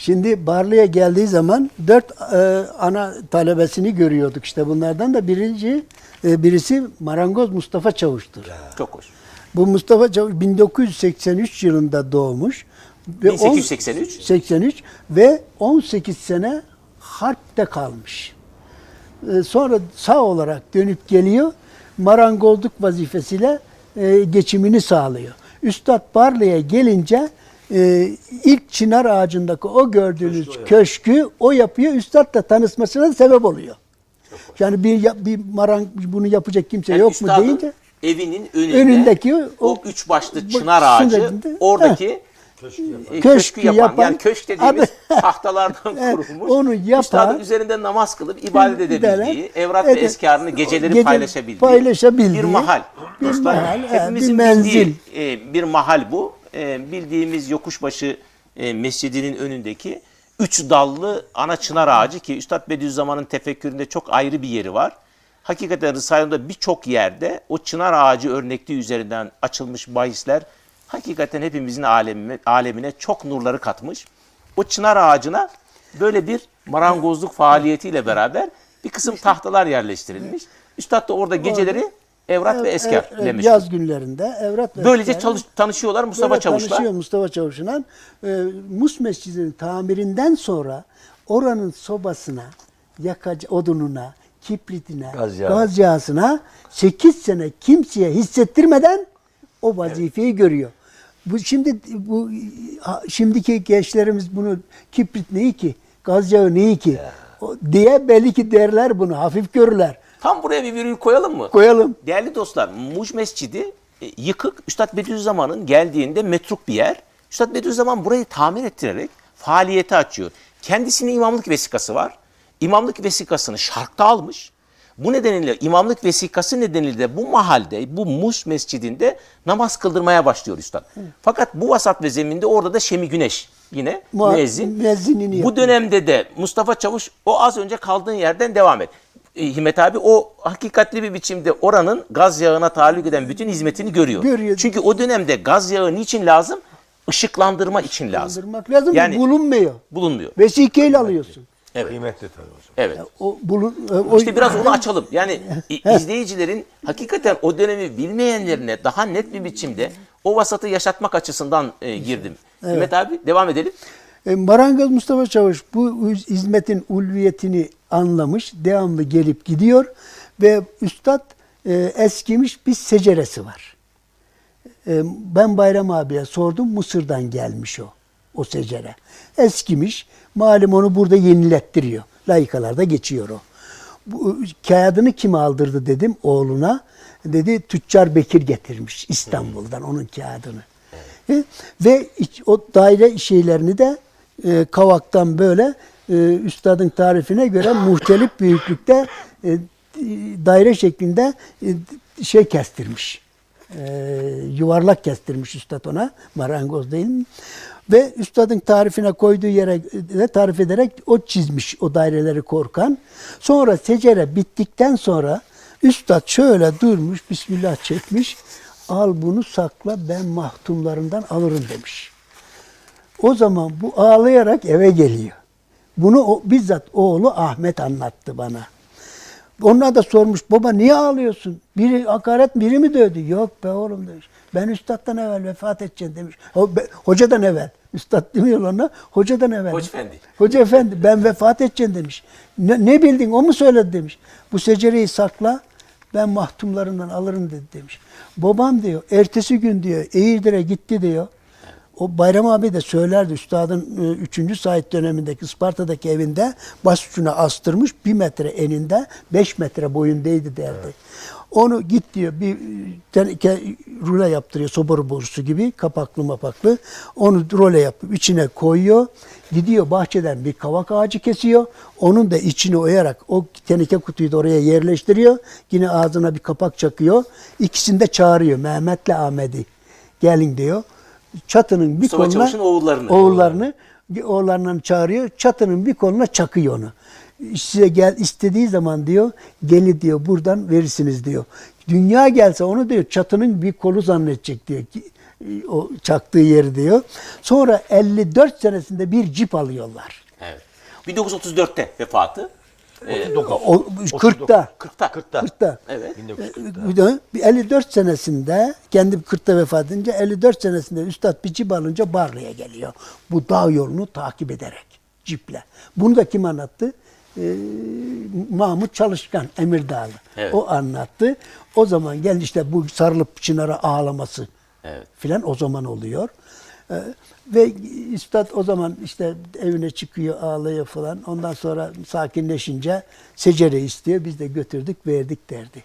Şimdi Barlı'ya geldiği zaman dört e, ana talebesini görüyorduk. İşte bunlardan da birinci e, birisi marangoz Mustafa Çavuş'tur. Çok hoş. Bu Mustafa Çavuş 1983 yılında doğmuş. Ve on- 1883. 83 ve 18 sene harpte kalmış. Ee, Sonra sağ olarak dönüp geliyor. Marangozluk vazifesiyle e, geçimini sağlıyor. Üstad Barlı'ya gelince e, ilk çınar ağacındaki o gördüğünüz köşkü o yapıyor. Üstad da tanışmasına sebep oluyor. Yani bir bir marang bunu yapacak kimse Yani yok mu deyince evinin önünde Önündeki o, o- üç başlı çınar ağacı sınırında- oradaki e, Köşkü köşkü yapan, yapan- yani köşk dediğimiz tahtalardan kurulmuş. onu yapan- üstadın üzerinde namaz kılıp ibadet edebildiği, evrat ve ede- eskarını geceleri gece paylaşabildiği, paylaşabildiği bir mahal. bir Dostlar, mahal, hepimizin bir menzil. bildiği e, bir mahal bu. E, bildiğimiz Yokuşbaşı e, Mescidinin önündeki üç dallı ana çınar ağacı ki Üstad Bediüzzaman'ın tefekküründe çok ayrı bir yeri var. Hakikaten Risale'de birçok yerde o çınar ağacı örnekliği üzerinden açılmış bahisler hakikaten hepimizin alemine, alemine çok nurları katmış. O çınar ağacına böyle bir marangozluk faaliyetiyle beraber bir kısım tahtalar yerleştirilmiş. Üstad da orada geceleri evrat ve esker Evet, ile meşgul. Yaz günlerinde evrat ve Böylece esker. çalış, tanışıyorlar Mustafa Böyle Çavuş'la. tanışıyor Mustafa Çavuş'la. Ee, Mus Mescidi'nin tamirinden sonra oranın sobasına, yakac odununa, kibritine, Gaz gaz, yağı. yağısına 8 sene kimseye hissettirmeden o vazifeyi görüyor. Bu şimdi bu şimdiki gençlerimiz bunu kibrit neyi ki, gaz yağı neyi ki o, diye belli ki derler bunu, hafif görürler. Tam buraya bir virgül koyalım mı? Koyalım. Değerli dostlar, Muş Mescidi e, yıkık. Üstad Bediüzzaman'ın geldiğinde metruk bir yer. Üstad Bediüzzaman burayı tamir ettirerek faaliyete açıyor. Kendisine imamlık vesikası var. İmamlık vesikasını şarkta almış. Bu nedenle imamlık vesikası nedeniyle de bu mahalde, bu Muş Mescidinde namaz kıldırmaya başlıyor Üstad. Fakat bu vasat ve zeminde orada da Şemi Güneş yine Mua- müezzin. Bu yapıyor. dönemde de Mustafa Çavuş o az önce kaldığın yerden devam et. E, Himmet abi o hakikatli bir biçimde oranın gaz yağına tahallük eden bütün hizmetini görüyor. Görüyor. Çünkü o dönemde gaz yağı niçin lazım? Işıklandırma için lazım. Kaldırmak lazım Yani- bulunmuyor. Bulunmuyor. Vesikeyle alıyorsun. Kıymetli tabii hocam. Evet. O bulun e, o İşte biraz onu açalım. Yani i- izleyicilerin hakikaten o dönemi bilmeyenlerine daha net bir biçimde o vasatı yaşatmak açısından e, girdim. Himmet abi devam edelim. E, Marangoz Mustafa Çavuş bu hizmetin ulviyetini anlamış, devamlı gelip gidiyor ve üstad e, eskimiş bir seceresi var. E, ben Bayram abiye sordum, Mısır'dan gelmiş o, o secere. Eskimiş, malum onu burada yenilettiriyor. Layıkalarda geçiyor o. Bu, kağıdını kim aldırdı dedim oğluna. Dedi Tüccar Bekir getirmiş İstanbul'dan onun kağıdını. E, Ve iç- o daire şeylerini de e, kavaktan böyle e, üstadın tarifine göre muhtelif büyüklükte e, daire şeklinde e, şey kestirmiş. E, yuvarlak kestirmiş üstad ona. Marangoz değil mi? Ve üstadın tarifine koyduğu yere de tarif ederek o çizmiş o daireleri korkan. Sonra secere bittikten sonra üstad şöyle durmuş, Bismillah çekmiş. Al bunu sakla ben mahtumlarından alırım demiş. O zaman bu ağlayarak eve geliyor. Bunu o, bizzat oğlu Ahmet anlattı bana. Onlar da sormuş baba niye ağlıyorsun? Biri hakaret biri mi dövdü? Yok be oğlum demiş. Ben üstattan evvel vefat edeceğim demiş. Hocadan evvel. Üstad demiyor ona. Hocadan evvel. Hoca efendi. Hoca efendi ben vefat edeceğim demiş. Ne, ne bildin o mu söyledi demiş. Bu secereyi sakla ben mahtumlarından alırım dedi demiş. Babam diyor ertesi gün diyor Eğirdir'e gitti diyor. O Bayram abi de söylerdi üstadın 3. Said dönemindeki Isparta'daki evinde başucuna astırmış bir metre eninde 5 metre boyundaydı derdi. Onu git diyor bir teneke rule yaptırıyor soba borusu gibi kapaklı mapaklı. Onu role yapıp içine koyuyor. Gidiyor bahçeden bir kavak ağacı kesiyor. Onun da içini oyarak o teneke kutuyu da oraya yerleştiriyor. Yine ağzına bir kapak çakıyor. İkisini de çağırıyor Mehmet'le Ahmet'i. Gelin diyor. Çatının bir Mustafa koluna Çavuş'un oğullarını. oğullarını oğullarından çağırıyor. Çatının bir koluna çakıyor onu. Size gel istediği zaman diyor geli diyor buradan verirsiniz diyor. Dünya gelse onu diyor çatının bir kolu zannedecek diyor. O çaktığı yeri diyor. Sonra 54 senesinde bir cip alıyorlar. Evet. 1934'te vefatı. Ee, O, 40'ta. 40'ta. 40'ta. 40'ta. Evet. Bir de 54 senesinde kendi 40'ta vefat edince 54 senesinde üstad bir cip alınca Barlı'ya geliyor. Bu dağ yolunu takip ederek ciple. Bunu da kim anlattı? Ee, Mahmut Çalışkan Emirdağlı. Evet. O anlattı. O zaman gel işte bu sarılıp Çınar'a ağlaması Evet. filan o zaman oluyor. Ee, ve üstad o zaman işte evine çıkıyor ağlıyor falan. Ondan sonra sakinleşince secere istiyor. Biz de götürdük verdik derdi.